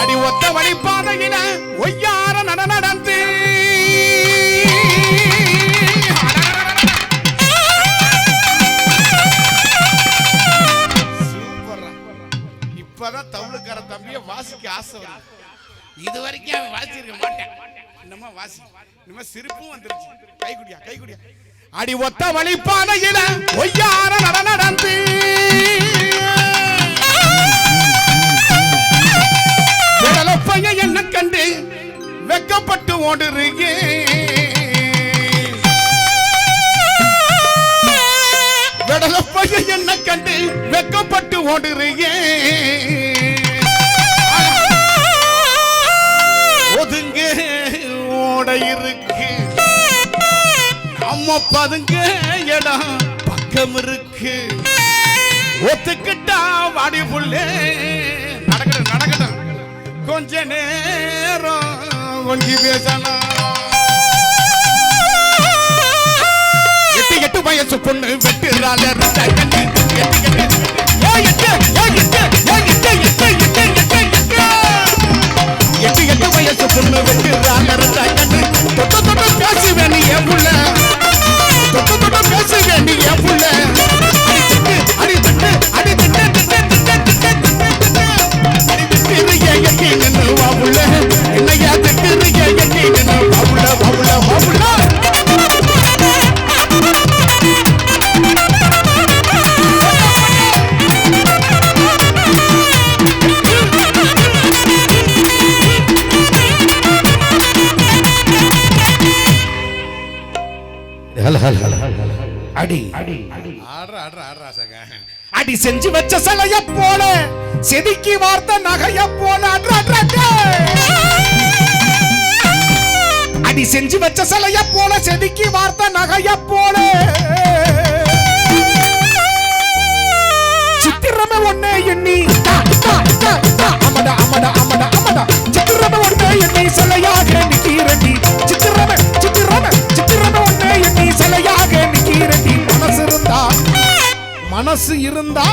அடி ஒத்த வழிபாதையில ஒய்யார நட நடந்து. இப்பதான் தமிழுக்கார தம்பிய வாசிக்க ஆசை வருது. இது வரைக்கும் அவன் வாசிச்சிருக்க மாட்டேன். இன்னமா வாசி. இன்னமா சிரிப்பும் வந்துருச்சு. கைக்குடியா கைக்குடியா அடி ஒத்த வழிபாதையில ஒய்யார நட நடந்து. வெக்கப்பட்டு ஓடுறீங்க விடல என்ன கண்டு வெக்கப்பட்டு ஓடுறீங்க ஒதுங்க ஓட இருக்கு. நம்ம பதுங்க இடம் பக்கம் இருக்கு. ஒத்துக்கிட்டா வாடி புள்ளே. நடக்கட்டும் நடக்கட்டும். கொஞ்ச நேரம் கொஞ்சி பேசலாம் எட்டு எட்டு வயசு பொண்ணு வெட்டுறாள். எட்டு எட்டு அடி. செஞ்சு வச்ச சிலைய போல செதுக்கி வார்த்த நகைய போல. அடி செஞ்சு வச்ச சிலைய போல செதுக்கி வார்த்த நகைய போல. மனசு இருந்தா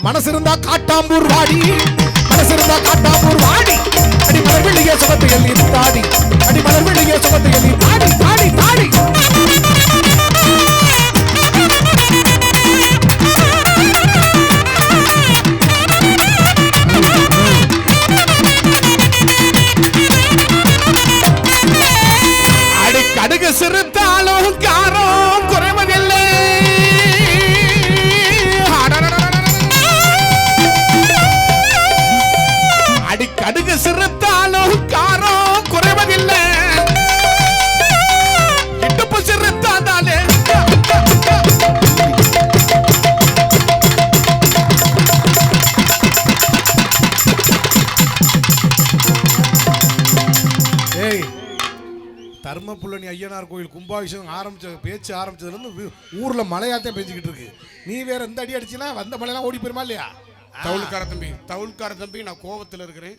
மனசு இருந்தா காட்டாம்பூர் வாடி. மனசு இருந்தா காட்டாம்பூர் வாடி. அடி மலர் வெளியே சுகத்து எல்லி தாடி. அடி மலர் வெளியே சுகத்து எல்லி தாடி தாடி தாடி. அடி கடுகு சிறுத்தாலும் காரம் தர்மபுள்ளனி ஐயனார் கோயில் கும்பாபிஷேகம் ஆரம்பிச்ச பேச்சு ஆரம்பிச்சதுலேருந்து ஊர்ல மழையாத்தான் பெஞ்சுக்கிட்டு இருக்கு. நீ வேற எந்த அடி அடிச்சினா வந்த மழையெல்லாம் ஓடி போயிருமா இல்லையா? தவுள்கார தம்பி தவுள்கார தம்பி நான் கோபத்துல இருக்கிறேன்.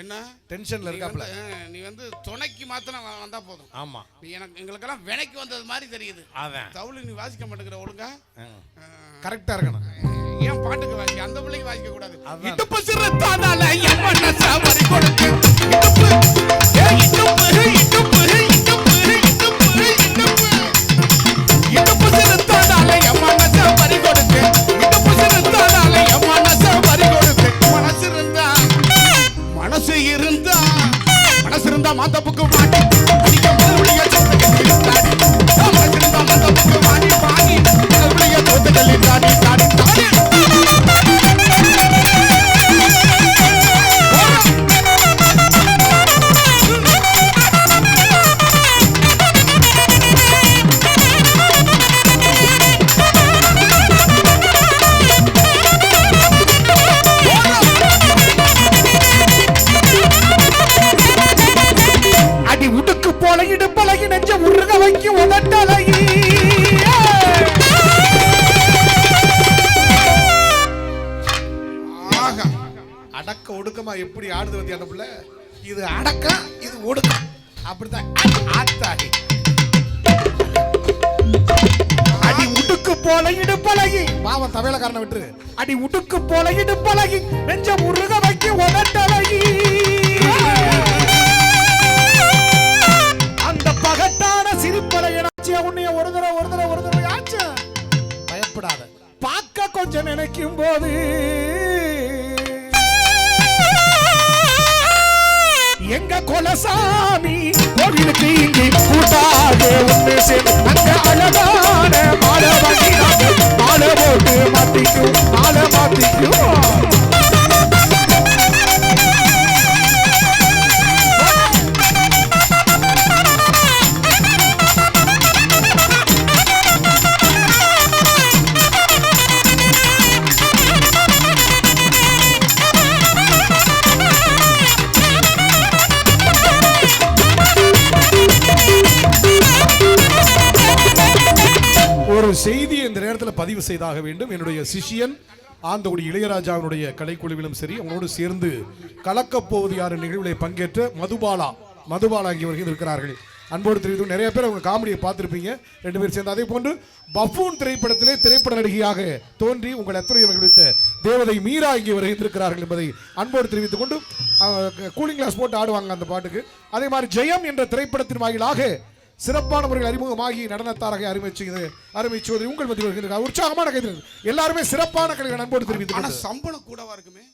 என்ன? டென்ஷன்ல இருக்காப்ல. நீ வந்து துணைக்கு மாத்திரம் வந்தா போதும். ஆமா. நீ எனக்கு எங்களுக்கெல்லாம் வினைக்கு வந்தது மாதிரி தெரியுது. அதான். தவுளு நீ வாசிக்க மாட்டேங்கிற ஒழுங்கா? கரெக்டா இருக்கணும். ஏன் பாட்டுக்கு வாசி அந்த பிள்ளைக்கு வாசிக்க கூடாது. இடுப்பு சிறுத்தாதால என் மனச வரி இடுப்பு இடுப்பு இடுப்பு மனசு இருந்தா மாத்தப்புக்கு மாட்டி ஒடுக்கமா எப்படி ஆடுது வந்து அந்த புள்ள? இது அடக்கம் இது ஒடுக்கம் அப்படிதான் ஆத்தாடி அடி உடுக்கு உடுக்கு போல இடுப்பழகி பாவம் தவேலக்காரனை விட்டுரு. அடி உடுக்கு போல இடுப்பழகி நெஞ்ச முருக வைக்க உடட்டழகி எங்க கொலசாமி? கோவிலுக்கு இங்கே கூட்டாக ஒன்று சேர்ந்து அங்க அழகான மாலை மாட்டி மாலை போட்டு மாத்திக்கும் மாலை மாத்திக்கும் செய்தியை இந்த நேரத்தில் பதிவு செய்தாக வேண்டும். என்னுடைய சிஷியன் ஆந்தகுடி இளையராஜாவினுடைய கலைக்குழுவிலும் சரி அவங்களோடு சேர்ந்து கலக்கப் போவது யார் என்ற நிகழ்வில் பங்கேற்ற மதுபாலா மதுபாலா இங்கே வருகை இருக்கிறார்கள். அன்போடு தெரிவித்து நிறைய பேர் அவங்க காமெடியை பார்த்துருப்பீங்க. ரெண்டு பேர் சேர்ந்து அதே போன்று பஃபூன் திரைப்படத்திலே திரைப்பட நடிகையாக தோன்றி உங்கள் எத்தனை மகிழ்வித்த தேவதை மீரா இங்கே வருகின்றிருக்கிறார்கள் என்பதை அன்போடு தெரிவித்துக் கொண்டு கூலிங் கிளாஸ் போட்டு ஆடுவாங்க அந்த பாட்டுக்கு. அதே மாதிரி ஜெயம் என்ற திரைப்படத்தின் வாயிலாக சிறப்பான முறையில் அறிமுகமாகி நடனத்தாரகை அருமை செய்து அருமை சோதரி உங்கள் மத்தியில் உற்சாகமான கைது எல்லாருமே சிறப்பான கலைகளை ஆனா கொண்டு. சம்பளம் கூடவா இருக்குமே?